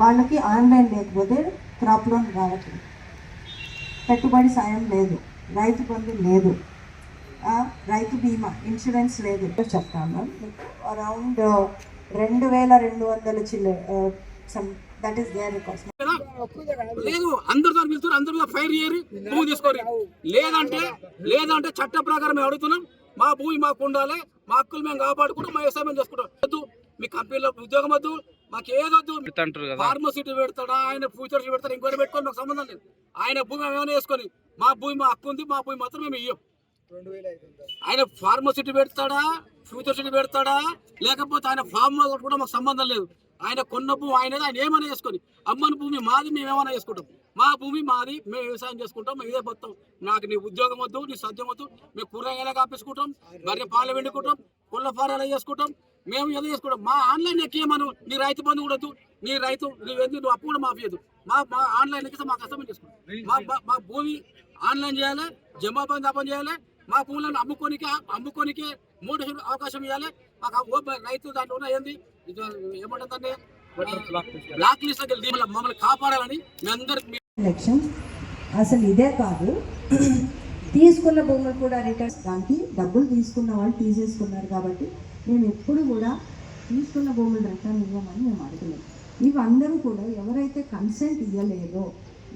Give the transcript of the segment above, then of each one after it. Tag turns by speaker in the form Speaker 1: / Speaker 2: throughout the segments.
Speaker 1: వాళ్ళకి ఆన్లైన్ లేకపోతే crop loan రావట్లేదు. పెట్టుబడి సాయం లేదు. రైతు బంధు లేదు. రైతు బీమా ఇన్సూరెన్స్ లేదు. చెప్తాను. మీకు అరౌండ్ రెండు వేల రెండు వందల చిల్లర some that is there records
Speaker 2: లేదు అందరితో పిలుస్తారు అందరితో ఫైర్ చేయరు భూమి తీసుకోరు. లేదంటే లేదంటే చట్ట ప్రకారం మేము అడుగుతున్నాం మా భూమి మాకు ఉండాలి మా హక్కులు మేము కాపాడుకుంటాం మా వ్యవసాయం చేసుకుంటాం. వద్దు మీ కంపెనీలో ఉద్యోగం వద్దు మాకు ఏదొద్దు ఫార్మసిటీ పెడతాడా? ఆయన ఫ్యూచర్స్ పెడతాడు? ఇంకోటి పెట్టుకొని మాకు సంబంధం లేదు. ఆయన భూమి ఏమైనా వేసుకొని మా భూమి మా హక్కు ఉంది మా భూమి మాత్రం మేము ఇయ్యం. ఆయన ఫార్మసిటీ పెడతాడా? ఫ్యూచర్ సిటీ పెడతాడా? లేకపోతే ఆయన ఫార్మ్ కూడా మాకు సంబంధం లేదు. ఆయన కొన్న భూమి ఆయనది ఆయన ఏమైనా వేసుకొని. అమ్మని భూమి మాది మేము ఏమైనా వేసుకుంటాం. మా భూమి మాది మేము వ్యవసాయం చేసుకుంటాం మేము ఇదే బతాం నాకు నీ ఉద్యోగం వద్దు నీ సద్యం వద్దు. మేము కూరగాయలు కాపేసుకుంటాం బర్రె పాలు వెండుకుంటాం పుల్ల ఫారాలు చేసుకుంటాం మేము ఏదో చేసుకుంటాం. మా ఆన్లైన్ ఎక్కేయమను నీ రైతు బంధు కూడా వద్దు నీ రైతు నువ్వు నువ్వు అప్పు కూడా మాఫియదు మా మా ఆన్లైన్ ఎక్కితే మాకు కష్టం చేసుకుంటాం. మా మా- మా భూమి ఆన్లైన్ చేయాలి జమా బంద్ అప్పని చేయాలి మా భూములను అమ్ముకోనికే అమ్ముకోనికే మూడు అవకాశం ఇవ్వాలి. మాకు రైతు దాంట్లో ఉన్న ఏంది? ఇది ఏమంటుందంటే బ్లాక్ లిస్ట్ మమ్మల్ని కాపాడాలని మీ అందరికి
Speaker 1: అసలు ఇదే కాదు. తీసుకున్న భూములు కూడా రిటర్న్ దానికి డబ్బులు తీసుకున్న వాళ్ళు తీసేసుకున్నారు కాబట్టి మేము ఎప్పుడు కూడా తీసుకున్న భూములు రిటర్న్ ఇవ్వమని మేము అడగలేదు. ఇవందరూ కూడా ఎవరైతే కన్సెంట్ ఇవ్వలేదో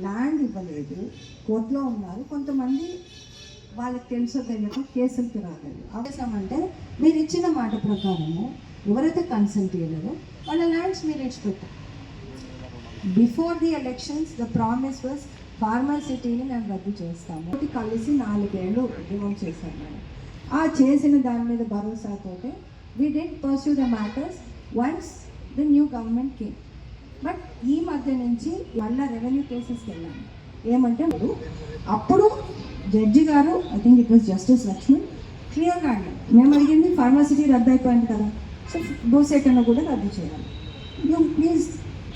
Speaker 1: ల్యాండ్ ఇవ్వలేదు కోర్టులో ఉన్నారు కొంతమంది వాళ్ళకి తెలుసో తెలియక కేసులకి రాలేదు. అవసరం అంటే మీరు ఇచ్చిన మాట ప్రకారము ఎవరైతే కన్సెంట్ ఇవ్వలేదో వాళ్ళ ల్యాండ్స్ మీరు ఇచ్చిపెట్టారు before the elections the promise was ఫార్మాసిటీని మేము రద్దు చేస్తాము. ఒకటి కలిసి నాలుగేళ్ళు ఉద్యమం చేశాను మేడం. ఆ చేసిన దాని మీద భరోసాతో we didn't pursue the matters once the new government came but ఈ మధ్య నుంచి మళ్ళీ రెవెన్యూ కేసెస్కి వెళ్ళాము. ఏమంటే అప్పుడు జడ్జి గారు I think it was justice Lakshman క్లియర్గా అన్నారు. మేము అడిగింది ఫార్మాసిటీ రద్దు అయిపోయింది కదా. సో భూసేకరణ కూడా రద్దు చేయాలి. You please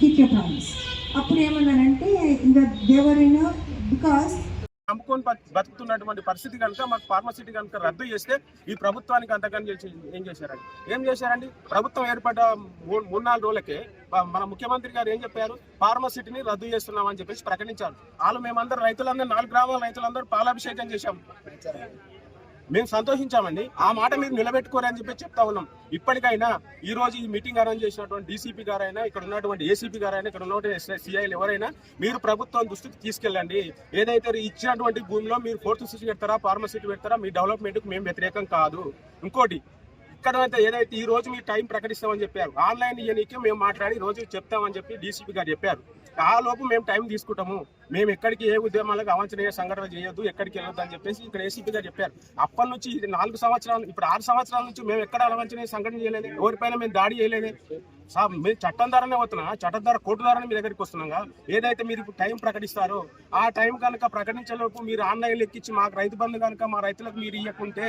Speaker 1: keep you promise అప్పుడు ఏమన్నానంటే ఇంకా దేవరైనా బికాస్
Speaker 3: నమ్ముకొని బతుకుతున్నటువంటి పరిస్థితి కనుక మాకు ఫార్మసిటీ కనుక రద్దు చేస్తే ఈ ప్రభుత్వానికి అంతకని చేసి ఏం చేశారండి? ఏం చేశారండి? ప్రభుత్వం ఏర్పడ్డ మూడు నాలుగు రోజులకే మన ముఖ్యమంత్రి గారు ఏం చెప్పారు? ఫార్మసిటీని రద్దు చేస్తున్నామని చెప్పేసి ప్రకటించారు. వాళ్ళు మేమందరూ రైతులందరూ నాలుగు గ్రామాల రైతులందరూ పాలాభిషేకం చేశాం. మేము సంతోషించామండి. ఆ మాట మీరు నిలబెట్టుకోరని చెప్పి చెప్తా ఉన్నాం. ఇప్పటికైనా ఈ రోజు ఈ మీటింగ్ అరేంజ్ చేసినటువంటి డీసీపీ గారైనా ఇక్కడ ఉన్నటువంటి ఏసీపీ గారైనా ఇక్కడ ఉన్నటువంటి సిఐలు ఎవరైనా మీరు ప్రభుత్వం దృష్టికి తీసుకెళ్ళండి. ఏదైతే ఇచ్చినటువంటి భూమిలో మీరు ఫోర్త్ సిటీ పెడతారా ఫార్మసిటీ పెడతారా మీ డెవలప్మెంట్కి మేము వ్యతిరేకం కాదు. ఇంకోటి ఎక్కడైతే ఏదైతే ఈ రోజు మీరు టైం ప్రకటిస్తామని చెప్పారు ఆన్లైన్ ఇయనీకే మేము మాట్లాడి రోజు చెప్తామని చెప్పి డీసీపీ గారు చెప్పారు. ఆ లోపు మేము టైం తీసుకుంటాము. మేము ఎక్కడికి ఏ ఉద్యమాలకు అవంచనీయ సంఘటన చేయొద్దు ఎక్కడికి వెళ్ళొద్దు అని చెప్పేసి ఇక్కడ ఏసీపీ గారు చెప్పారు. అప్పటి నుంచి ఇది నాలుగు సంవత్సరాలు ఇప్పుడు ఆరు సంవత్సరాల నుంచి మేము ఎక్కడ అవంచనీయ సంఘటన చేయలేదు ఎవరిపైన మేము దాడి చేయలేదు. సార్ మీరు చట్టం ద్వారానే వస్తున్నా చట్టం ద్వారా కోర్టు ద్వారానే మీ దగ్గరికి వస్తున్నాగా. ఏదైతే మీరు ఇప్పుడు టైం ప్రకటిస్తారో ఆ టైం కనుక ప్రకటించేలోపు మీరు ఆన్లైన్ ఎక్కించి మాకు రైతు బంధు కనుక మా రైతులకు మీరు ఇవ్వకుంటే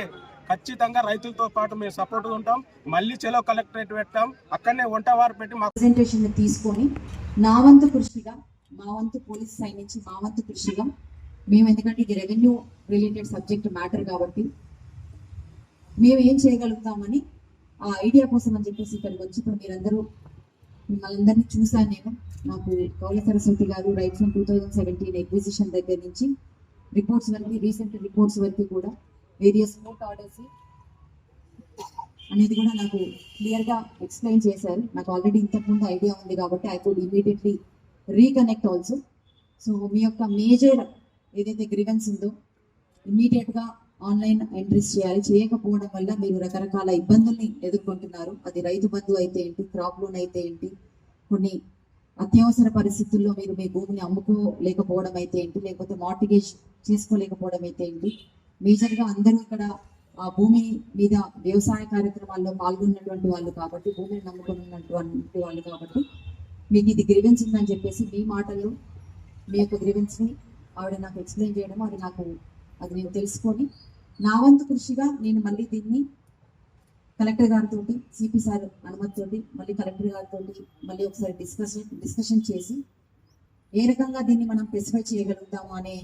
Speaker 3: ఖచ్చితంగా రైతులతో పాటు మేము సపోర్ట్ ఉంటాం. మళ్ళీ చెలో కలెక్టరేట్ పెట్టాం. అక్కడనే వంట వారు పెట్టి మా
Speaker 4: ప్రజెంటేషన్ తీసుకొని నా వంతు కృషిగా మా వంతు పోలీస్ సైడ్ నుంచి మా వంతు కృషిగా మేము ఎందుకంటే ఇది రెవెన్యూ రిలేటెడ్ సబ్జెక్ట్ మ్యాటర్ కాబట్టి మేము ఏం చేయగలుగుతామని ఆ ఐడియా కోసం అని చెప్పేసి ఇక్కడికి వచ్చి ఇప్పుడు మీరందరూ మిమ్మల్ని అందరినీ చూశాను నేను. నాకు కౌల సరస్వతి గారు right from two thousand seventeen exhibition దగ్గర నుంచి రిపోర్ట్స్ వరకు రీసెంట్ రిపోర్ట్స్ వరకు కూడా వేరియస్ కోర్ట్ ఆర్డర్స్ అనేది కూడా నాకు క్లియర్గా ఎక్స్ప్లెయిన్ చేశారు. నాకు ఆల్రెడీ ఇంతకుముందు ఐడియా ఉంది కాబట్టి I could immediately reconnect also so మీ యొక్క మేజర్ ఏదైతే గ్రివెన్స్ ఉందో ఇమీడియట్గా ఆన్లైన్ ఎంట్రీస్ చేయాలి. చేయకపోవడం వల్ల మీరు రకరకాల ఇబ్బందుల్ని ఎదుర్కొంటున్నారు. అది రైతు బంధు అయితే ఏంటి? క్రాప్ లోన్ అయితే ఏంటి? కొన్ని అత్యవసర పరిస్థితుల్లో మీరు మీ భూమిని అమ్ముకోలేకపోవడం అయితే ఏంటి? లేకపోతే మార్టిగేజ్ చేసుకోలేకపోవడం అయితే ఏంటి? మేజర్గా అందరూ ఇక్కడ ఆ భూమి మీద వ్యవసాయ కార్యక్రమాల్లో పాల్గొన్నటువంటి వాళ్ళు కాబట్టి భూమిని నమ్ముకున్నటువంటి వాళ్ళు కాబట్టి మీకు ఇది గ్రీవెన్స్ ఉందని చెప్పేసి మీ మాటల్లో మీ యొక్క గ్రీవెన్స్ని ఆవిడ నాకు ఎక్స్ప్లెయిన్ చేయడం అది నాకు అది నేను తెలుసుకొని నా వంతు కృషిగా నేను మళ్ళీ దీన్ని కలెక్టర్ గారితో సిపి సార్ అనుమతితోటి మళ్ళీ కలెక్టర్ గారితో మళ్ళీ ఒకసారి డిస్కషన్ డిస్కషన్ చేసి ఏ రకంగా దీన్ని మనం స్పెసిఫై చేయగలుగుతాము అనే